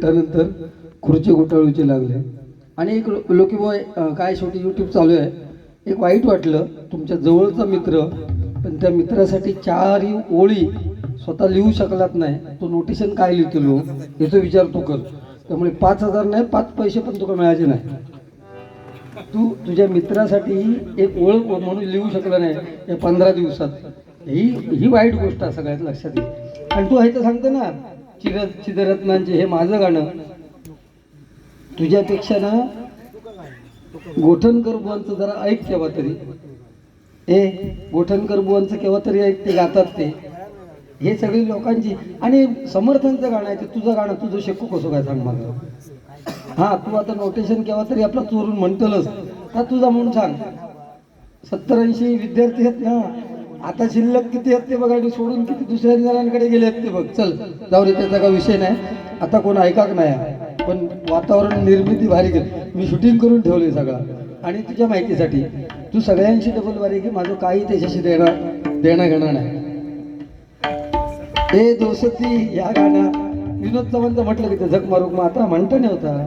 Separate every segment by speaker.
Speaker 1: त्यानंतर खुर्ची घोटाळूचे लागले. आणि एक लो- काय शेवटी यूट्यूब चालू आहे. एक वाईट वाटलं तुमच्या जवळचा मित्र पण त्या मित्रासाठी चारही ओळी स्वतः लिहू शकलात नाही. तो नोटिशन काय लिहितो हो, लो याचा विचार तू कर. त्यामुळे पाच हजार नाही पाच पैसे पण तुला मिळायचे नाही. तू तुझ्या मित्रासाठी एक ओळख म्हणून लिहू शकला नाही या पंधरा दिवसात. ही ही वाईट गोष्ट आहे सगळ्यात लक्षात येईल आणि तू आहे तर सांगतो ना चिर चिदरत्नांचे हे माझं गाणं. तुझ्यापेक्षा ना गोठणकर बुवांचं जरा ऐक केव्हा तरी. ए गोठणकर बुवांचं केव्हा तरी ऐक ते गातात ते. हे सगळी लोकांची आणि समर्थांचं गाणं आहे ते तुझं गाणं तुझं शेकू कसं काय सांग मला? हा तू आता नोटेशन केव्हा तरी आपला चोरून म्हणतलच तर तुझा म्हणून सांग. सत्तर ऐंशी विद्यार्थी आहेत ना आता शिल्लक किती आहेत ते बघा आणि सोडून किती दुसऱ्या जणांकडे गेले आहेत ते बघ. चल जाऊ रे त्याचा काही विषय नाही. आता कोण ऐकाक नाही पण वातावरण निर्मिती भारी केली. मी शूटिंग करून ठेवले सगळं. आणि तुझ्या माहितीसाठी तू सगळ्यांशी डबल भारी की माझं काही त्याच्याशी देणार देणं घेणं नाही. ए दोसती या गाणं. विनोद चव्हाणचं म्हटलं की ते झक मारूक मग आता म्हणता नाही होता.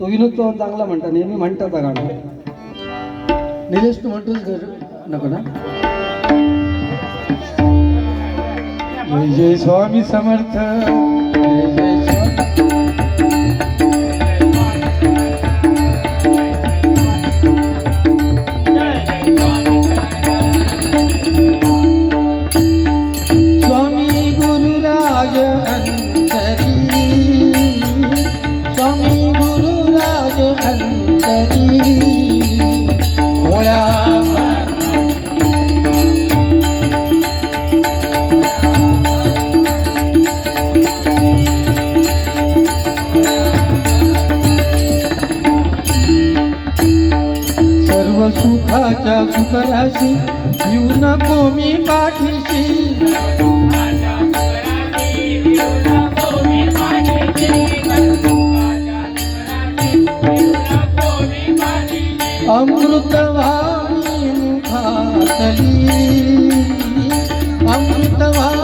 Speaker 1: तो विनोद चव्हाण चांगला म्हणता नेहमी म्हणतात हा गाणं. निलेश तू म्हणतोस घर नको ना. जय जय स्वामी समर्थ. सुखाच्या सुखराशी येऊ नको मी पाठीशी. अमृतवाणी मुखातली. अमृतवाणी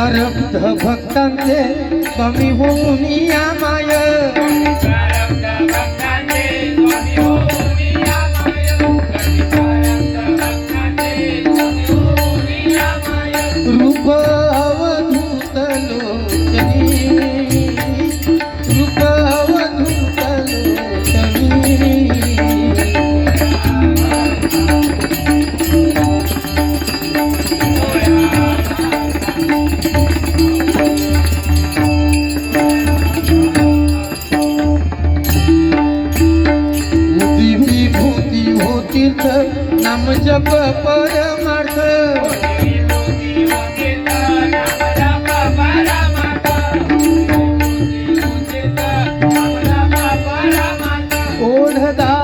Speaker 1: घडवी प्रारब्ध भक्तांचे स्वामी होऊन या माय जप परमार्थ. ओढदा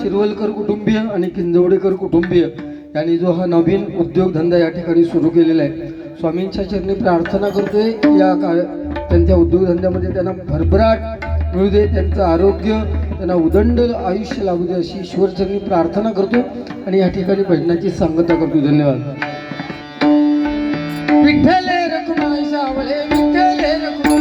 Speaker 1: शिरवलकर कुटुंबीय आणि किंजवडेकर कुटुंबीय यांनी जो हा नवीन उद्योगधंदा या ठिकाणी सुरू केलेला आहे स्वामींच्या चरणी प्रार्थना करतोय. या का त्यांच्या उद्योगधंद्यामध्ये त्यांना भरभराट मिळू दे त्यांचं आरोग्य त्यांना उदंड आयुष्य लागू दे अशी ईश्वरचरणी प्रार्थना करतो आणि या ठिकाणी भजनाची सांगता करतो धन्यवाद. विठ्ठल रखुमाई सावळे विठ्ठल रखुमाई